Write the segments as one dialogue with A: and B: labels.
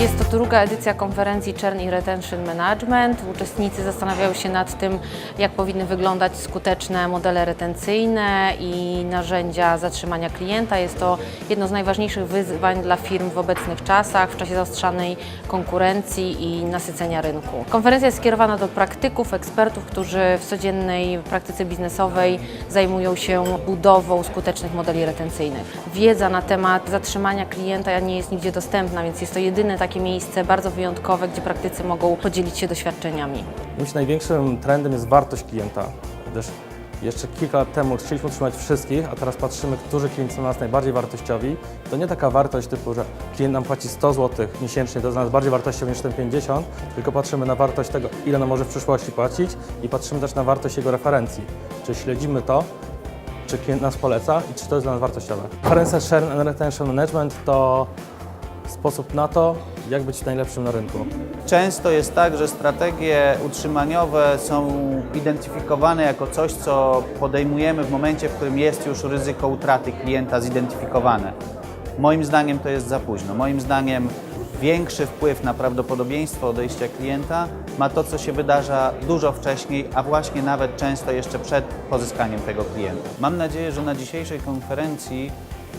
A: Jest to druga edycja konferencji Churn i Retention Management. Uczestnicy zastanawiają się nad tym, jak powinny wyglądać skuteczne modele retencyjne i narzędzia zatrzymania klienta. Jest to jedno z najważniejszych wyzwań dla firm w obecnych czasach, w czasie zaostrzanej konkurencji i nasycenia rynku. Konferencja jest skierowana do praktyków, ekspertów, którzy w codziennej praktyce biznesowej zajmują się budową skutecznych modeli retencyjnych. Wiedza na temat zatrzymania klienta nie jest nigdzie dostępna, więc jest to jedyne takie miejsce bardzo wyjątkowe, gdzie praktycy mogą podzielić się doświadczeniami.
B: Myślę, największym trendem jest wartość klienta, gdyż jeszcze kilka lat temu chcieliśmy utrzymać wszystkich, a teraz patrzymy, którzy klienci są dla nas najbardziej wartościowi. To nie taka wartość typu, że klient nam płaci 100 zł miesięcznie, to jest dla nas bardziej wartościowy niż ten 50, tylko patrzymy na wartość tego, ile nam może w przyszłości płacić i patrzymy też na wartość jego referencji. Czy śledzimy to, czy klient nas poleca i czy to jest dla nas wartościowe. Konferencja Share and Retention Management to sposób na to, jak być najlepszym na rynku.
C: Często jest tak, że strategie utrzymaniowe są identyfikowane jako coś, co podejmujemy w momencie, w którym jest już ryzyko utraty klienta zidentyfikowane. Moim zdaniem to jest za późno. Moim zdaniem większy wpływ na prawdopodobieństwo odejścia klienta ma to, co się wydarza dużo wcześniej, a właśnie nawet często jeszcze przed pozyskaniem tego klienta. Mam nadzieję, że na dzisiejszej konferencji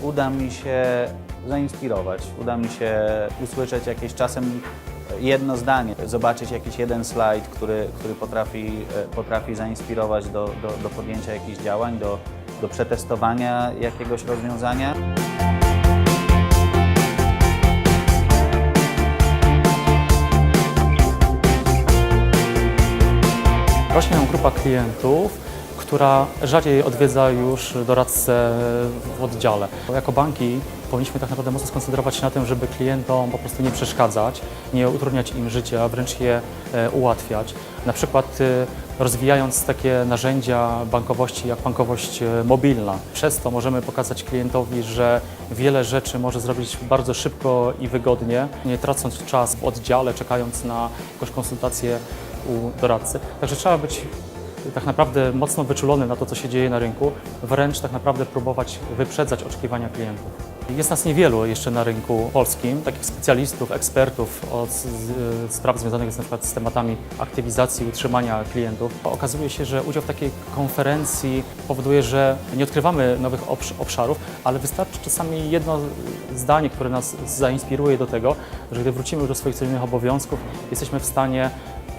C: uda mi się zainspirować, uda mi się usłyszeć jakieś czasem jedno zdanie, zobaczyć jakiś jeden slajd, który, który potrafi, e, potrafi zainspirować do, do, do podjęcia jakichś działań, do, do przetestowania jakiegoś rozwiązania.
D: Rośnie nam grupa klientów, która rzadziej odwiedza już doradcę w oddziale. Jako banki powinniśmy tak naprawdę mocno skoncentrować się na tym, żeby klientom po prostu nie przeszkadzać, nie utrudniać im życia, wręcz je e, ułatwiać. Na przykład e, rozwijając takie narzędzia bankowości jak bankowość e, mobilna. Przez to możemy pokazać klientowi, że wiele rzeczy może zrobić bardzo szybko i wygodnie, nie tracąc czas w oddziale, czekając na jakąś konsultację u doradcy. Także trzeba być tak naprawdę mocno wyczulony na to, co się dzieje na rynku, wręcz tak naprawdę próbować wyprzedzać oczekiwania klientów. Jest nas niewielu jeszcze na rynku polskim, takich specjalistów, ekspertów od spraw związanych z, na przykład z tematami aktywizacji, utrzymania klientów. Okazuje się, że udział w takiej konferencji powoduje, że nie odkrywamy nowych obsz- obszarów, ale wystarczy czasami jedno zdanie, które nas zainspiruje do tego, że gdy wrócimy już do swoich codziennych obowiązków, jesteśmy w stanie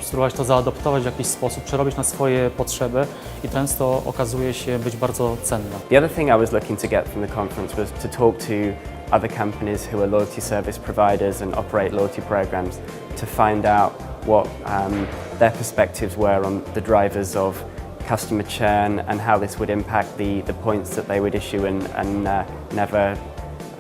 D: spróbować to zaadoptować w jakiś sposób, przerobić na swoje potrzeby i często okazuje się być bardzo cenne.
E: The other thing I was looking to get from the conference was to talk to other companies who are loyalty service providers and operate loyalty programs to find out what um, their perspectives were on the drivers of customer churn and how this would impact the, the points that they would issue and, and uh, never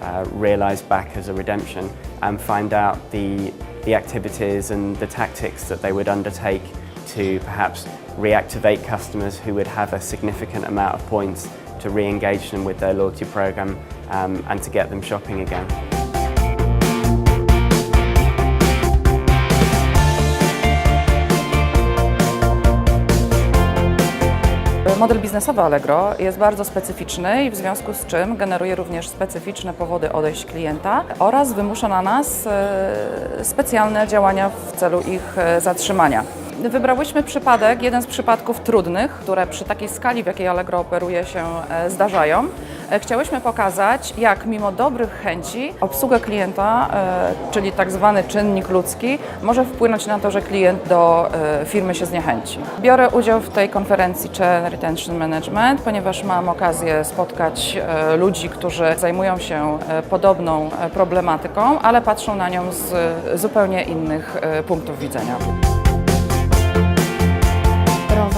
E: uh, realize back as a redemption and find out the, the activities and the tactics that they would undertake to perhaps reactivate customers who would have a significant amount of points to re-engage them with their loyalty program um, and to get them shopping again.
F: Model biznesowy Allegro jest bardzo specyficzny i w związku z czym generuje również specyficzne powody odejść klienta oraz wymusza na nas e, specjalne działania w celu ich e, zatrzymania. Wybrałyśmy przypadek, jeden z przypadków trudnych, które przy takiej skali, w jakiej Allegro operuje się, e, zdarzają. E, Chciałyśmy pokazać, jak mimo dobrych chęci obsługa klienta, e, czyli tak zwany czynnik ludzki, może wpłynąć na to, że klient do firmy się zniechęci. Biorę udział w tej konferencji Churn Retention Management, ponieważ mam okazję spotkać ludzi, którzy zajmują się podobną problematyką, ale patrzą na nią z zupełnie innych punktów widzenia.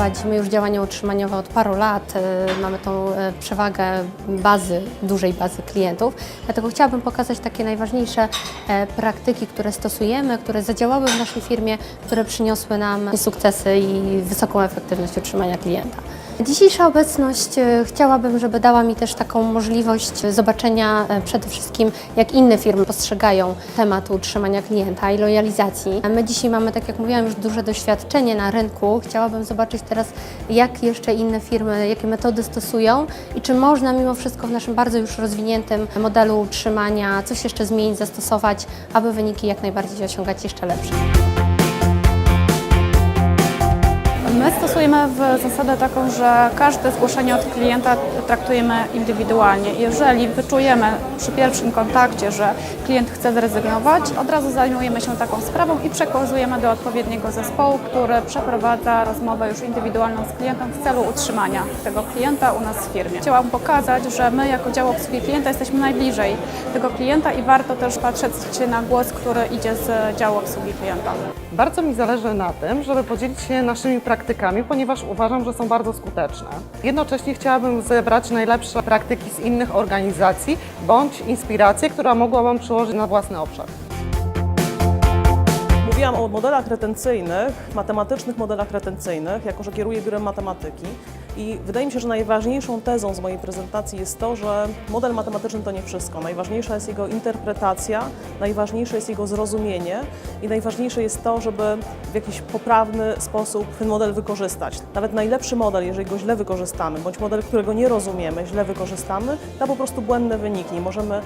G: Prowadzimy już działania utrzymaniowe od paru lat. y, Mamy tą y, przewagę bazy, dużej bazy klientów. Dlatego chciałabym pokazać takie najważniejsze e, praktyki, które stosujemy, które zadziałały w naszej firmie, które przyniosły nam sukcesy i wysoką efektywność utrzymania klienta. Dzisiejsza obecność e, chciałabym, żeby dała mi też taką możliwość zobaczenia e, przede wszystkim, jak inne firmy postrzegają temat utrzymania klienta i lojalizacji. My dzisiaj mamy, tak jak mówiłam, już duże doświadczenie na rynku. Chciałabym zobaczyć teraz, jak jeszcze inne firmy, jakie metody stosują i czy można mimo wszystko w naszym bardzo już rozwiniętym modelu utrzymania coś jeszcze zmienić, zastosować, aby wyniki jak najbardziej osiągać jeszcze lepsze.
H: My stosujemy w zasadę taką, że każde zgłoszenie od klienta traktujemy indywidualnie. Jeżeli wyczujemy przy pierwszym kontakcie, że klient chce zrezygnować, od razu zajmujemy się taką sprawą i przekazujemy do odpowiedniego zespołu, który przeprowadza rozmowę już indywidualną z klientem w celu utrzymania tego klienta u nas w firmie. Chciałam pokazać, że my jako dział obsługi klienta jesteśmy najbliżej tego klienta i warto też patrzeć na głos, który idzie z działu obsługi klienta.
I: Bardzo mi zależy na tym, żeby podzielić się naszymi praktykami, ponieważ uważam, że są bardzo skuteczne. Jednocześnie chciałabym zebrać najlepsze praktyki z innych organizacji bądź inspiracje, która mogłabym przyłożyć na własny obszar.
J: Mówiłam o modelach retencyjnych, matematycznych modelach retencyjnych, jako że kieruję biurem matematyki. I wydaje mi się, że najważniejszą tezą z mojej prezentacji jest to, że model matematyczny to nie wszystko. Najważniejsza jest jego interpretacja, najważniejsze jest jego zrozumienie i najważniejsze jest to, żeby w jakiś poprawny sposób ten model wykorzystać. Nawet najlepszy model, jeżeli go źle wykorzystamy, bądź model, którego nie rozumiemy, źle wykorzystamy, da po prostu błędne wyniki. Możemy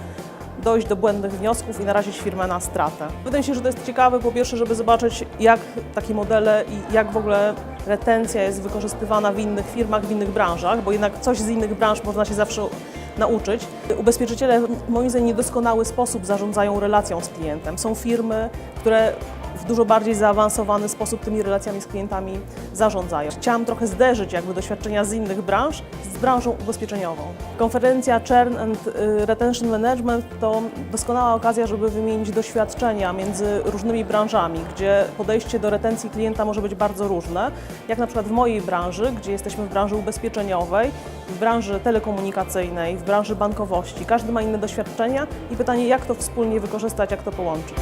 J: dojść do błędnych wniosków i narazić firmę na stratę. Wydaje mi się, że to jest ciekawe po pierwsze, żeby zobaczyć jak takie modele i jak w ogóle retencja jest wykorzystywana w innych firmach, w innych branżach, bo jednak coś z innych branż można się zawsze nauczyć. Ubezpieczyciele w moim zdaniem niedoskonały sposób zarządzają relacją z klientem. Są firmy, które w dużo bardziej zaawansowany sposób tymi relacjami z klientami zarządzają. Chciałam trochę zderzyć jakby doświadczenia z innych branż z branżą ubezpieczeniową. Konferencja Churn and y, Retention Management to doskonała okazja, żeby wymienić doświadczenia między różnymi branżami, gdzie podejście do retencji klienta może być bardzo różne, jak na przykład w mojej branży, gdzie jesteśmy w branży ubezpieczeniowej, w branży telekomunikacyjnej, w branży bankowości. Każdy ma inne doświadczenia i pytanie, jak to wspólnie wykorzystać, jak to połączyć.